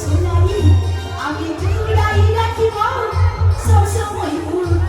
সোনালি আমি জুড়াই রাখিব সবসময় পূর্ণ